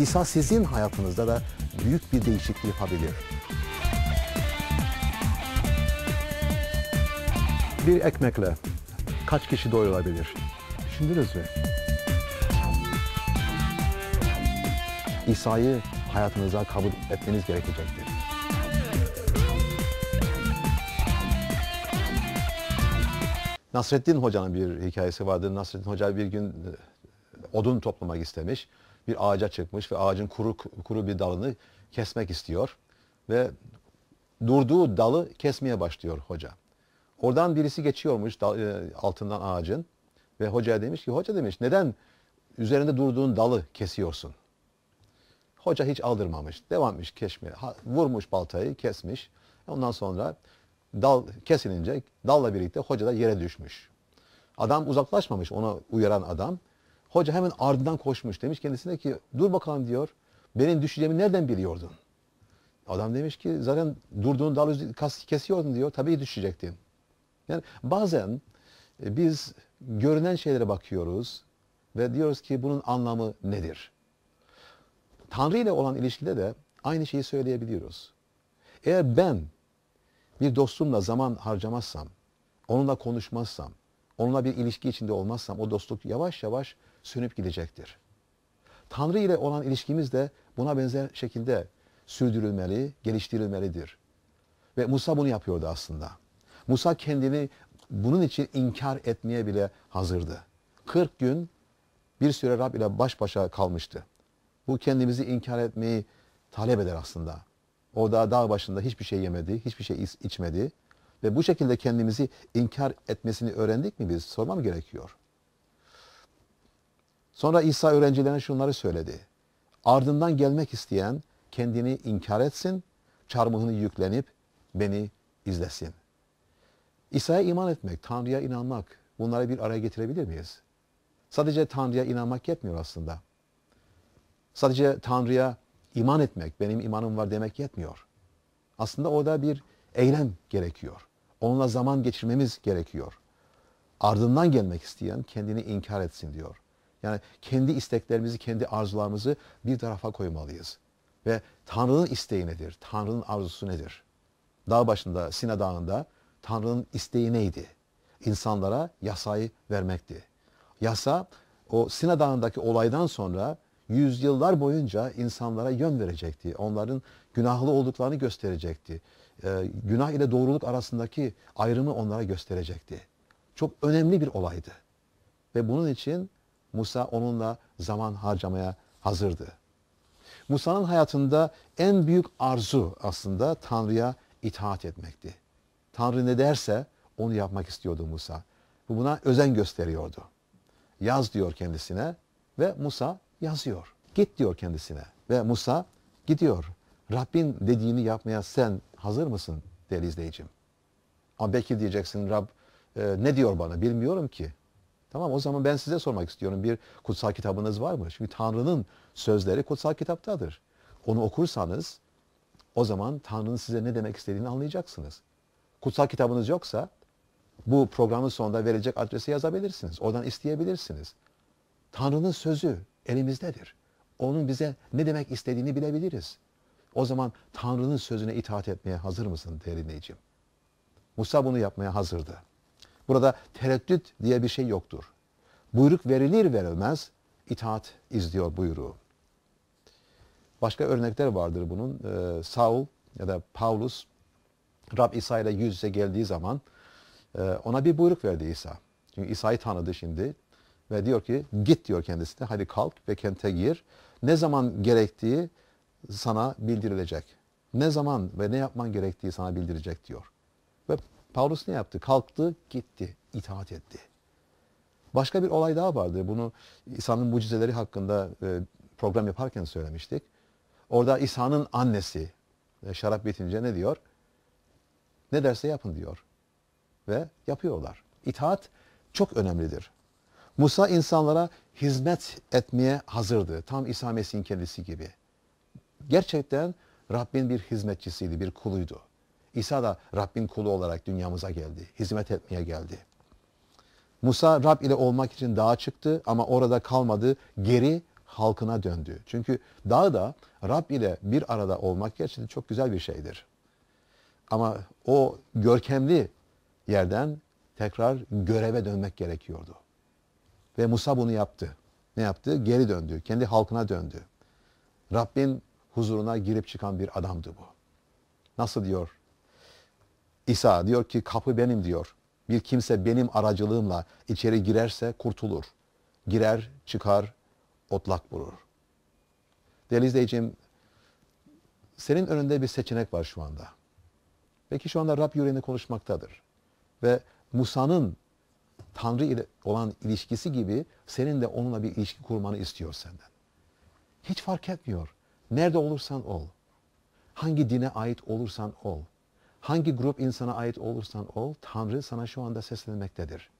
İsa sizin hayatınızda da büyük bir değişiklik yapabilir. Bir ekmekle kaç kişi doyurulabilir? Düşündünüz mü? İsa'yı hayatınıza kabul etmeniz gerekecektir. Nasreddin Hoca'nın bir hikayesi vardır. Nasreddin Hoca bir gün e, odun toplamak istemiş. Bir ağaca çıkmış ve ağacın kuru kuru bir dalını kesmek istiyor. Ve durduğu dalı kesmeye başlıyor hoca. Oradan birisi geçiyormuş dal, e, altından ağacın ve hocaya demiş ki hoca demiş neden üzerinde durduğun dalı kesiyorsun? Hoca hiç aldırmamış. Devam etmiş kesmeye. Vurmuş baltayı kesmiş. Ondan sonra dal kesilince dalla birlikte hoca da yere düşmüş. Adam uzaklaşmamış ona uyaran adam. Hoca hemen ardından koşmuş. Demiş kendisine ki dur bakalım diyor. Benim düşeceğimi nereden biliyordun? Adam demiş ki zaten durduğun dalı kesiyordun diyor. Tabii düşecektin. Yani bazen e, biz görünen şeylere bakıyoruz ve diyoruz ki bunun anlamı nedir? Tanrı ile olan ilişkide de aynı şeyi söyleyebiliyoruz. Eğer ben bir dostumla zaman harcamazsam, onunla konuşmazsam, onunla bir ilişki içinde olmazsam o dostluk yavaş yavaş sönüp gidecektir. Tanrı ile olan ilişkimiz de buna benzer şekilde sürdürülmeli, geliştirilmelidir. Ve Musa bunu yapıyordu aslında. Musa kendini bunun için inkar etmeye bile hazırdı. 40 gün bir süre Rab ile baş başa kalmıştı. Bu kendimizi inkar etmeyi talep eder aslında. O da dağ başında hiçbir şey yemedi, hiçbir şey içmedi. Ve bu şekilde kendimizi inkar etmesini öğrendik mi biz? Sormam gerekiyor. Sonra İsa öğrencilerine şunları söyledi. Ardından gelmek isteyen kendini inkar etsin, çarmıhını yüklenip beni izlesin. İsa'ya iman etmek, Tanrı'ya inanmak bunları bir araya getirebilir miyiz? Sadece Tanrı'ya inanmak yetmiyor aslında. Sadece Tanrı'ya iman etmek, benim imanım var demek yetmiyor. Aslında orada bir eylem gerekiyor. Onunla zaman geçirmemiz gerekiyor. Ardından gelmek isteyen kendini inkar etsin diyor. Yani kendi isteklerimizi, kendi arzularımızı bir tarafa koymalıyız. Ve Tanrı'nın isteği nedir? Tanrı'nın arzusu nedir? Dağ başında, Sina Dağı'nda Tanrı'nın isteği neydi? İnsanlara yasayı vermekti. Yasa o Sina Dağı'ndaki olaydan sonra yüzyıllar boyunca insanlara yön verecekti. Onların günahlı olduklarını gösterecekti. Ee, günah ile doğruluk arasındaki ayrımı onlara gösterecekti. Çok önemli bir olaydı. Ve bunun için Musa onunla zaman harcamaya hazırdı. Musa'nın hayatında en büyük arzu aslında Tanrı'ya itaat etmekti. Tanrı ne derse onu yapmak istiyordu Musa. Bu buna özen gösteriyordu. Yaz diyor kendisine ve Musa yazıyor. Git diyor kendisine ve Musa gidiyor. Rabbin dediğini yapmaya sen hazır mısın değerli izleyicim? Ama belki diyeceksin Rab e, ne diyor bana bilmiyorum ki. Tamam o zaman ben size sormak istiyorum. Bir kutsal kitabınız var mı? Çünkü Tanrı'nın sözleri kutsal kitaptadır. Onu okursanız o zaman Tanrı'nın size ne demek istediğini anlayacaksınız. Kutsal kitabınız yoksa bu programın sonunda verecek adrese yazabilirsiniz. Oradan isteyebilirsiniz. Tanrı'nın sözü elimizdedir. Onun bize ne demek istediğini bilebiliriz. O zaman Tanrı'nın sözüne itaat etmeye hazır mısın değerli dinleyicim? Musa bunu yapmaya hazırdı. Burada tereddüt diye bir şey yoktur. Buyruk verilir verilmez itaat izliyor buyruğu. Başka örnekler vardır bunun. Ee, Saul ya da Paulus Rab İsa ile yüz yüze geldiği zaman e, ona bir buyruk verdi İsa. Çünkü İsa'yı tanıdı şimdi ve diyor ki git diyor kendisine hadi kalk ve kente gir. Ne zaman gerektiği sana bildirilecek. Ne zaman ve ne yapman gerektiği sana bildirecek diyor. Ve Paulus ne yaptı? Kalktı, gitti, itaat etti. Başka bir olay daha vardı. Bunu İsa'nın mucizeleri hakkında e, program yaparken söylemiştik. Orada İsa'nın annesi e, şarap bitince ne diyor? Ne derse yapın diyor. Ve yapıyorlar. İtaat çok önemlidir. Musa insanlara hizmet etmeye hazırdı. Tam İsa Mesih'in kendisi gibi. Gerçekten Rabbin bir hizmetçisiydi, bir kuluydu. İsa da Rabbin kulu olarak dünyamıza geldi. Hizmet etmeye geldi. Musa Rab ile olmak için dağa çıktı ama orada kalmadı. Geri halkına döndü. Çünkü dağda Rab ile bir arada olmak gerçekten çok güzel bir şeydir. Ama o görkemli yerden tekrar göreve dönmek gerekiyordu. Ve Musa bunu yaptı. Ne yaptı? Geri döndü. Kendi halkına döndü. Rabbin huzuruna girip çıkan bir adamdı bu. Nasıl diyor? İsa diyor ki kapı benim diyor. Bir kimse benim aracılığımla içeri girerse kurtulur. Girer, çıkar, otlak vurur. Değerli izleyicim, senin önünde bir seçenek var şu anda. Belki şu anda Rab yüreğinde konuşmaktadır. Ve Musa'nın Tanrı ile olan ilişkisi gibi senin de onunla bir ilişki kurmanı istiyor senden. Hiç fark etmiyor. Nerede olursan ol. Hangi dine ait olursan ol. Hangi grup insana ait olursan ol, Tanrı sana şu anda seslenmektedir.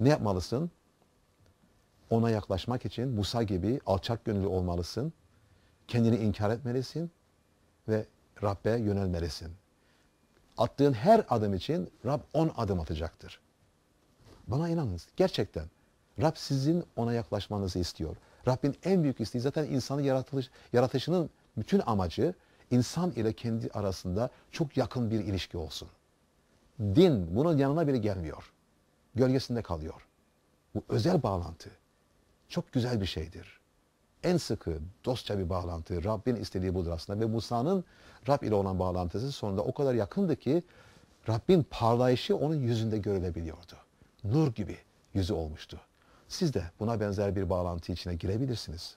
Ne yapmalısın? Ona yaklaşmak için Musa gibi alçak gönüllü olmalısın. Kendini inkar etmelisin ve Rabbe yönelmelisin. Attığın her adım için Rab on adım atacaktır. Bana inanın gerçekten Rab sizin ona yaklaşmanızı istiyor. Rabbin en büyük isteği zaten insanı yaratılış, yaratışının bütün amacı insan ile kendi arasında çok yakın bir ilişki olsun. Din bunun yanına bile gelmiyor. Gölgesinde kalıyor. Bu özel bağlantı çok güzel bir şeydir. En sıkı, dostça bir bağlantı. Rabbin istediği budur aslında. Ve Musa'nın Rab ile olan bağlantısı sonunda o kadar yakındı ki Rabbin parlayışı onun yüzünde görülebiliyordu. Nur gibi yüzü olmuştu. Siz de buna benzer bir bağlantı içine girebilirsiniz.